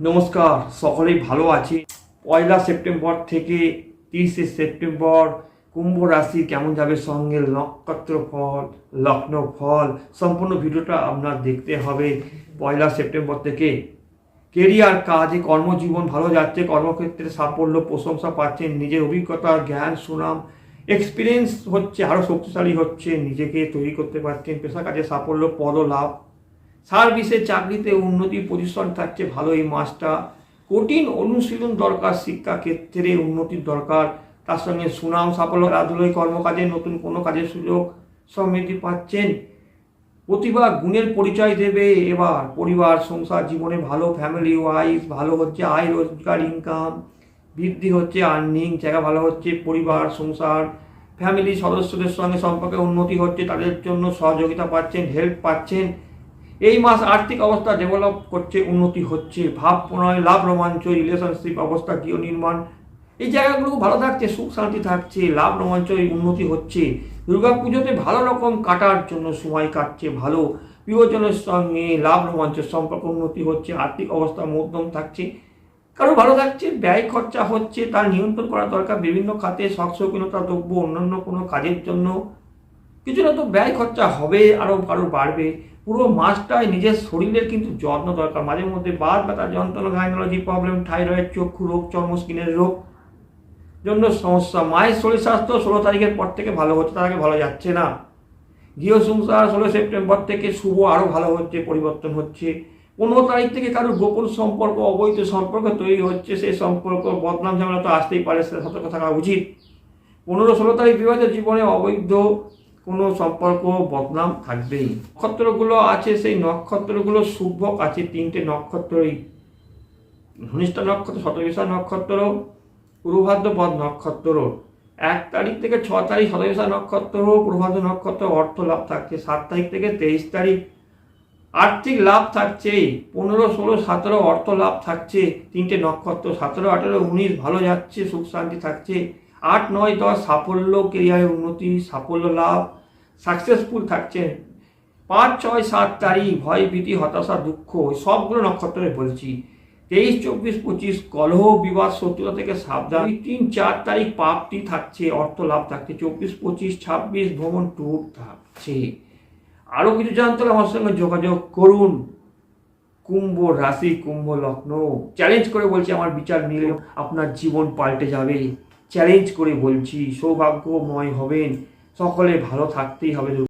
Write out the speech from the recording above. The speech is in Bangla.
নমস্কার, সকলেই ভালো আছি। পয়লা সেপ্টেম্বর থেকে তিরিশে সেপ্টেম্বর কুম্ভ রাশি কেমন যাবে সঙ্গে নক্ষত্র ফল, লগ্ন ফল, সম্পূর্ণ ভিডিওটা আপনার দেখতে হবে পয়লা সেপ্টেম্বর থেকে। কেরিয়ার, কাজে, কর্মজীবন ভালো যাচ্ছে, কর্মক্ষেত্রে সাফল্য, প্রশংসা পাচ্ছেন, নিজের অভিজ্ঞতা জ্ঞান, সুনাম এক্সপিরিয়েন্স হচ্ছে আরও শক্তিশালী হচ্ছে, নিজেকে তৈরি করতে পারছেন, পেশা কাজে সাফল্য পদ লাভ সার্ভিসে চাকরিতে উন্নতি পজিশন থাকছে ভালো এই মাসটা। কঠিন অনুশীলন দরকার, শিক্ষা ক্ষেত্রে উন্নতির দরকার। তার সঙ্গে সুনাম, সাফল্য, রাজনৈতিক কর্মকাজে নতুন কোনো কাজের সুযোগ সমৃদ্ধি পাচ্ছেন। প্রতিভা, গুণের পরিচয় দেবে এবার। পরিবার, সংসার, জীবনে ভালো ফ্যামিলি ওয়াইজ ভালো হচ্ছে আয়, রোজগার ইনকাম বৃদ্ধি হচ্ছে আর্নিং জায়গা ভালো হচ্ছে পরিবার, সংসার ফ্যামিলি সদস্যদের সঙ্গে সম্পর্কে উন্নতি হচ্ছে, তাদের জন্য সহযোগিতা পাচ্ছেন হেল্প পাচ্ছেন। এই মাস আর্থিক অবস্থা ডেভেলপ করছে, উন্নতি হচ্ছে। ভাব প্রণয়, লাভ রোমাঞ্চ রিলেশনশিপ অবস্থা গৃহ নির্মাণ। এই জায়গাগুলো ভালো থাকছে, সুখ শান্তি থাকছে, লাভ রোমাঞ্চ উন্নতি হচ্ছে। দুর্গা পুজোতে ভালো রকম কাটার জন্য সময় কাটছে, ভালো প্রিয়জনের সঙ্গে লাভ রোমাঞ্চের সম্পর্ক উন্নতি হচ্ছে, আর্থিক অবস্থা মধ্যম থাকছে। কারও ভালো থাকছে, ব্যয় খরচা হচ্ছে, তার নিয়ন্ত্রণ করা দরকার বিভিন্ন খাতে শখ শৌখিনতা দ্রব্য, অন্যান্য কোনো কাজের জন্য কিছুটা তো ব্যয় খরচা হবে আরও আরও বাড়বে। পুরো মাসটায় নিজের শরীরের কিন্তু যত্ন দরকার। মাঝে মধ্যে বাদ ব্যথা, যন্ত্রণা গাইনোলজি প্রবলেম থাইরয়েড চক্ষু রোগ, চর্ম স্কিনের রোগ। জন্য সমস্যা। মায়ের শরীর স্বাস্থ্য ষোলো তারিখের পর থেকে ভালো হচ্ছে, তার আগে ভালো যাচ্ছে না। গৃহ সংসার ষোলো সেপ্টেম্বর থেকে শুভ আরও ভালো হচ্ছে, পরিবর্তন হচ্ছে। পনেরো তারিখ থেকে কারোর গোপন সম্পর্ক, অবৈধ সম্পর্ক তৈরি হচ্ছে সেই সম্পর্ক বদনাম ঝামেলা তো আসতেই পারে, সেটা সতর্ক থাকা উচিত। পনেরো ষোলো তারিখ বিবাহিত জীবনে অবৈধ কোনো সম্পর্ক বদনাম থাকবেই। নক্ষত্রগুলো আছে, সেই নক্ষত্রগুলো শুভ আছে তিনটে নক্ষত্রই। ধনিষ্ঠা নক্ষত্র, শতবিশা নক্ষত্র পূর্বভাদ্রপদ নক্ষত্র। এক তারিখ থেকে ছ তারিখ, শতবিশা নক্ষত্র পূর্বভাদ্র নক্ষত্র, অর্থ লাভ থাকছে সাত তারিখ থেকে তেইশ তারিখ। আর্থিক লাভ থাকছে, পনেরো, ষোলো, সতেরো, অর্থ লাভ থাকছে, তিনটে নক্ষত্র, সতেরো, আঠেরো, উনিশ, ভালো যাচ্ছে, সুখ শান্তি থাকছে। আট, নয়, দশ, সাফল্য কেরিয়ারে উন্নতি, সাফল্য লাভ সাকসেসফুল থাকছেন। পাঁচ, ছয়, সাত তারিখ ভয়, ভীতি, হতাশা, দুঃখ সবগুলো নক্ষত্রে বলছি। তেইশ, চব্বিশ, পঁচিশ, কলহ, বিবাদ, শত্রুতা থেকে সাবধান। তিন, চার তারিখ পাপটি থাকছে, অর্থ লাভ থাকছে। চব্বিশ, পঁচিশ, ছাব্বিশ, ভ্রমণ ট্যুর থাকছে। আরও কিছু জানতে হলে আমার সঙ্গে যোগাযোগ করুন। কুম্ভ রাশি, কুম্ভ লগ্ন। চ্যালেঞ্জ করে বলছি, আমার বিচার নিলে আপনার জীবন পাল্টে যাবে। চ্যালেঞ্জ করে বলছি, সৌভাগ্যময় হবেন। সকলে ভালো থাকতেই হবে।